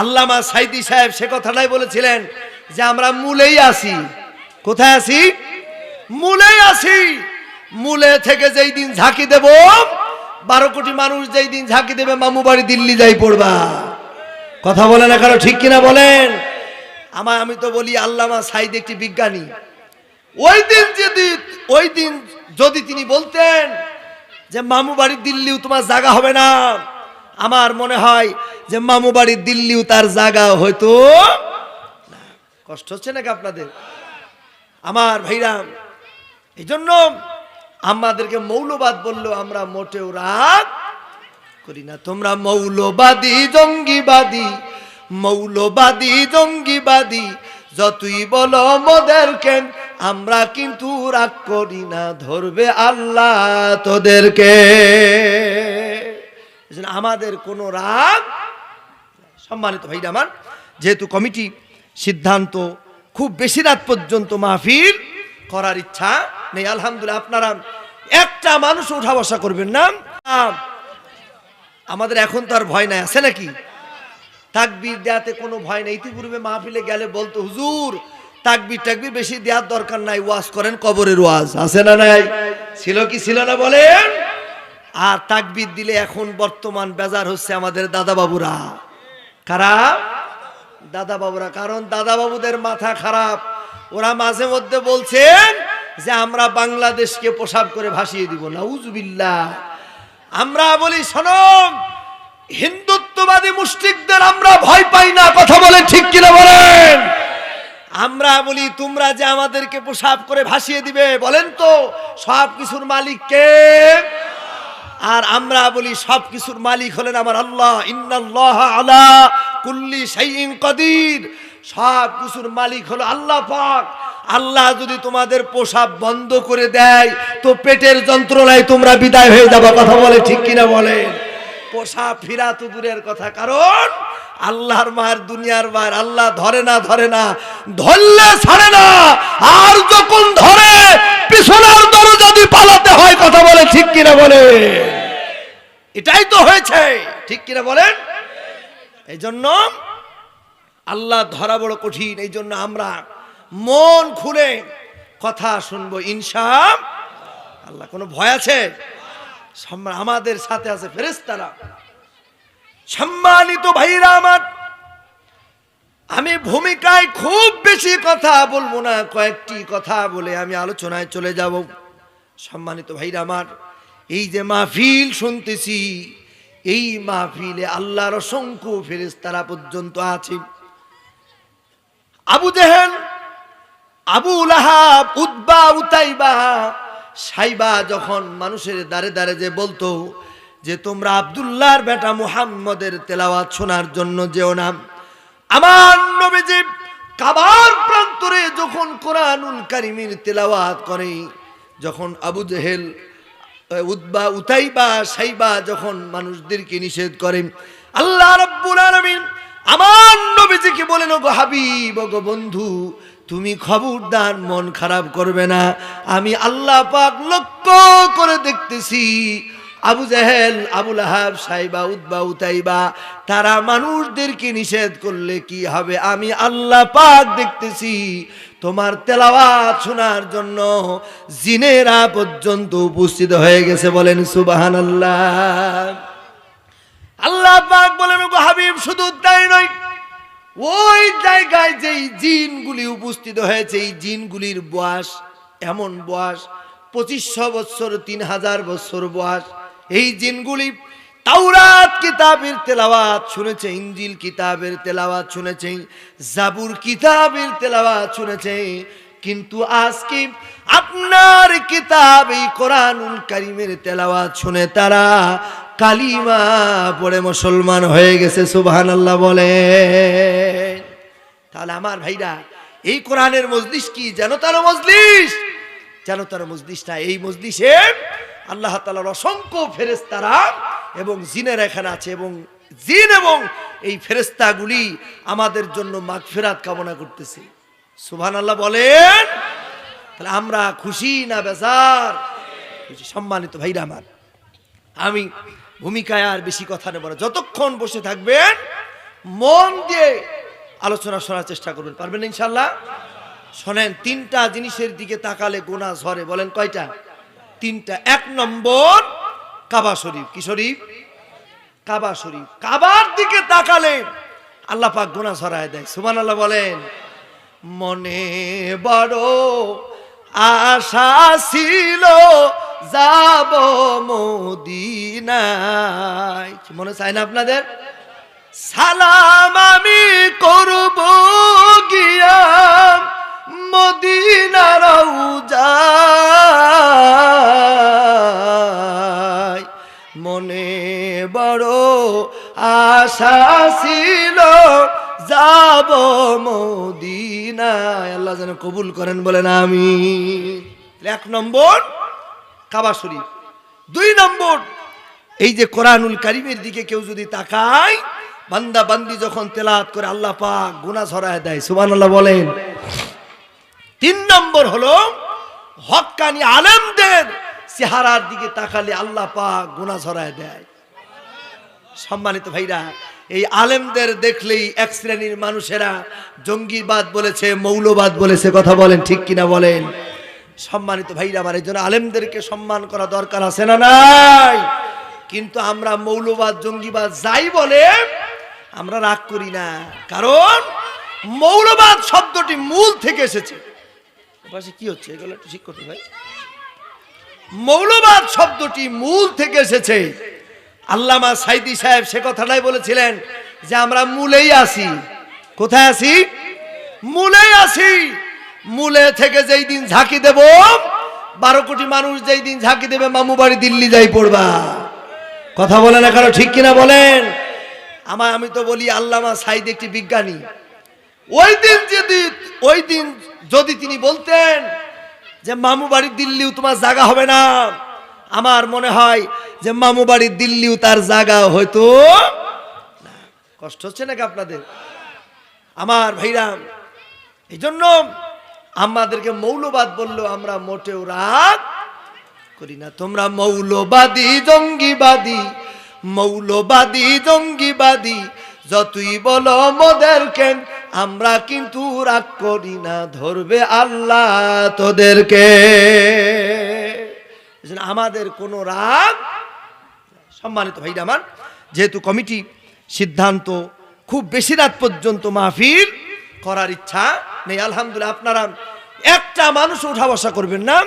আল্লামা সাইদি সাহেব সে কথাটাই বলেছিলেন যে আমরা মূলেই আছি। কোথায় আছি? মূলেই আছি। মূলে থেকে যেই দিন ঝাঁকি দেব, বারো কোটি মানুষ যেই দিন ঝাঁকি দেবে, মামু বাড়ি দিল্লি যাই পড়বা। কথা বলেন এখানে ঠিক কিনা বলেন? আমার আমি তো বলি আল্লামা সাইদ একটি বিজ্ঞানী। ওই দিন যদি, ওই দিন যদি তিনি বলতেন যে, মামু বাড়ির দিল্লিও তোমার জায়গা হবে না। আমার মনে হয় যে মামু বাড়ির দিল্লিও তার জায়গা হয়তো কষ্ট হচ্ছে নাকি আপনাদের? আমার ভাইরাম এই জন্য আমাদেরকে মৌলবাদ বলল আমরা মোটেও রাগ করি না। তোমরা মৌলবাদী, জঙ্গিবাদী মৌলবাদী, জঙ্গিবাদী, যতই বলো মোদের কেন, আমরা কিন্তু রাগ করি না। ধরবে আল্লাহ তোদেরকে। আমাদের কোনো রাগ সম্মানিত ভাইরা আমার যেহেতু কমিটি সিদ্ধান্ত খুব বেশি রাত পর্যন্ত মাহফিল করার ইচ্ছা নেই আলহামদুলিল্লাহ আপনারা একটা মানুষ উঠা বসা করবেন না। আম, আমাদের এখন তো আর ভয় নাই আছে নাকি? তাকবির দেয়াতে কোনো ভয় নেই। ইতিপূর্বে মাহফিলে গেলে বলতো হুজুর তাকবির টাকবির বেশি দেওয়ার দরকার নাই ওয়াজ করেন কবরের ওয়াজ। আছে না নাই? ছিল কি ছিল না বলেন? আর তাকবির দিলে এখন বর্তমান বেজার হচ্ছে আমাদের দাদা বাবুরা কারা? দাদা বাবুরা কারণ দাদা বাবুদের মাথা খারাপ। ওরা মাঝে মধ্যে বলছেন যে আমরা বাংলাদেশকে পোশাক করে ভাসিয়ে দিব। না উজবিল্লা আমরা বলি শোনম হিন্দুত্ববাদী মুসলিকদের আমরা ভয় পাই না। কথা বলে ঠিক কিনা বলেন? আমরা বলি, তোমরা যে আমাদেরকে পোশাক করে ভাসিয়ে দিবে, বলেন তো সব কিছুর মালিক কে? আর আমরা বলি সব কিছুর মালিক হলেন আমার আল্লাহ। ইন্নাল্লাহ আলা কুল্লি শাইইন কাদির। সব কিছুর মালিক হলো আল্লাহ পাক। আল্লাহ যদি তোমাদের পোশাক বন্ধ করে দেয়, তো পেটের যন্ত্রণায় তোমরা বিদায় হয়ে যাবে। কথা বলে ঠিক কিনা বলেন পোষা ফিরা তো দূরের কথা, কারণ আল্লাহর মায়ের দুনিয়ার মায়ের আল্লাহ ধরে না ধরে না, ধরলে ছাড়ে না। আর যখন ধরে, পিছনের দিয়ে পালাতে হয় কথা বলে ঠিক কিনা বলে এটাই তো হয়েছে। ঠিক কিনা বলেন? এই জন্য আল্লাহ ধরা বড় কঠিন এই জন্য আমরা মন খুলে কথা শুনব, ইনশা আল্লাহ, কোনো ভয় আছে? আমাদের সাথে আছে ফেরেস্তারা সম্মানিত ভাইরা আমার, আমি ভূমিকায় খুব বেশি কথা বলব না, কয়েকটি কথা বলে আমি আলোচনায় চলে যাব। সম্মানিত ভাইরা আমার, এই যে মাহফিল শুনতেছি, এই মাহফিলে আল্লাহর অসংখ্য ফেরেস্তারা পর্যন্ত আছে। আবু জেহেল, আবু লাহাব উদ্বা উতাইবা, সাইবা যখন মানুষের দাঁড়ে দাঁড়ে যে বলতো যে, তোমরা আব্দুল্লাহর বেটা মুহাম্মদের তেলাওয়াত শোনার জন্য যেও না। আমার নবীজি কাবার প্রান্তরে যখন কোরআনুল কারিমের তেলাওয়াত করে যখন আবু জেহেল উদ্বা উতাইবা, সাইবা যখন মানুষদেরকে নিষেধ করেন, আল্লাহ রাব্বুল আলামিন আমার নবীজিকে বলেন গো হাবিব ও গো বন্ধু, তুমি খবরদার, মন খারাপ করবে না। আমি আল্লাহ পাক লক্ষ্য করে দেখতেছি, আবু জাহেল আবুল আহাব সাইবা উদ্বা উতাইবা, তারা মানুষদেরকে নিষেধ করলে কি হবে? আমি আল্লাহ পাক দেখতেছি তোমার তেলাওয়াত শোনার জন্য জিনেরা পর্যন্ত উপস্থিত হয়ে গেছে বলেন সুবাহান আল্লাহ আল্লাহ পাক বলেন হাবিব, শুধু তাই নয়, ওই জায়গায় যেই জিনগুলি উপস্থিত হয়েছে, এই জিনগুলির বয়স এমন বয়স, পঁচিশশো বছর, তিন হাজার বছর বয়স, এই জিনগুলি তাওরাত কিতাবের তেলাওয়াত শুনেছে ইঞ্জিল কিতাবের তেলাওয়াত শুনেছে, জাবুর কিতাবের তেলাওয়াত শুনেছে। কিন্তু আজকে আপনার কিতাব এই কোরআনুল কারিমের তেলাওয়াত শুনে তারা কালিমা পড়ে মুসলমান হয়ে গেছে সুবহান আল্লাহ বলে তাহলে আমার ভাইরা, এই কোরআনের মজলিস কি? যেন তার মজলিস, যেন তার মজলিস না, এই মজলিসে আল্লাহ তালার অসংখ্য ফেরেস্তারা এবং জিনের এখানে আছে এবং জিন এবং এই ফেরেস্তাগুলি আমাদের জন্য মাগফিরাত কামনা করতেছে। সুবহান আল্লাহ বলেন, তাহলে আমরা খুশি না বেজার? সম্মানিত ভাইরা আমার, আমি ভূমিকায় আর বেশি কথা নেব না। যতক্ষণ বসে থাকবেন, মন দিয়ে আলোচনা শোনার চেষ্টা করবেন। পারবেন ইনশাল্লাহ শোনেন, তিনটা জিনিসের দিকে তাকালে গোনা ঝরে। বলেন কয়টা? তিনটা। এক নম্বর কাবা শরীফ, কি শরীফ? কাবা শরীফ। কাবার দিকে তাকালে আল্লাহ পাক গোনা ঝরায় দেয়। সুমান আল্লাহ বলেন, মনে বড় আশা ছিল যাব মদিনায়। কি মনে চায় না আপনাদের? সালাম আমি করব গিয়া মদিনার মনে বড় আশা ছিল, যাব মদিনায়। আল্লাহ যেন কবুল করেন বলেন আমি এক নম্বর, কাবা শরীফ। দুই নম্বর, এই যে কোরআনুল কারিমের দিকে কেউ যদি তাকায়, বান্দা বান্দি যখন তেলাত করে, আল্লাহ পাক গুনা ছড়ায় দেয়। সুবহানাল্লাহ বলেন। তিন নম্বর হলো হক্কানি আলেমদের চেহারার দিকে তাকালে আল্লাহ পাক গুনা ছড়ায় দেয়। সম্মানিত ভাইরা, এই আলেমদের দেখলেই এক শ্রেণির মানুষেরা জঙ্গিবাদ বলেছে, মৌলবাদ বলেছে, কথা বলেন ঠিক কিনা বলেন? সম্মানিত ভাইরা, আমার এই জন্য আলেমদেরকে সম্মান করা দরকার আছে না নাই? কিন্তু আমরা মৌলবাদ, জঙ্গিবাদ যাই বলে, আমরা রাগ করি না। কারণ মৌলবাদ শব্দটি মূল থেকে এসেছে। পাশে কি হচ্ছে? এগুলো একটু ঠিক করতে ভাই মৌলবাদ শব্দটি মূল থেকে এসেছে। আল্লামা সাইদি সাহেব সে কথাটাই বলেছিলেন যে আমরা মূলেই আছি। কোথায় আছি? মূলেই আছি। মূলে থেকে যেই দিন ঝাঁকি দেব, বারো কোটি মানুষ যেই দিন ঝাঁকি দেবে, মামু বাড়ি দিল্লি যাই পড়বা। কথা বলে না কারও ঠিক কিনা বলেন? আমার আমি তো বলি, আল্লামা সাইদ একটি বিজ্ঞানী। ওই দিন যদি, ওই দিন যদি তিনি বলতেন যে, মামু বাড়ির দিল্লিও তোমার জায়গা হবে না। আমার মনে হয় যে মামু বাড়ির দিল্লিও তার জায়গা হয়তো কষ্ট হচ্ছে নাকি আপনাদের? আমার ভাইরাম এই জন্য আমাদেরকে মৌলবাদ বলল আমরা মোটেও রাগ করি না। তোমরা মৌলবাদী, জঙ্গিবাদী মৌলবাদী, জঙ্গিবাদী, যতই বলো মোদেরকে আমরা কিন্তু রাগ করি না, ধরবে আল্লাহ তোদেরকে। আমাদের কোনো রাগ সম্মানিত ভাইরা আমার, যেহেতু কমিটি সিদ্ধান্ত খুব বেশি রাত পর্যন্ত মাহফিল করার ইচ্ছা নেই, আলহামদুলিল্লাহ, আপনারা একটা মানুষ উঠা বসা করবেন না।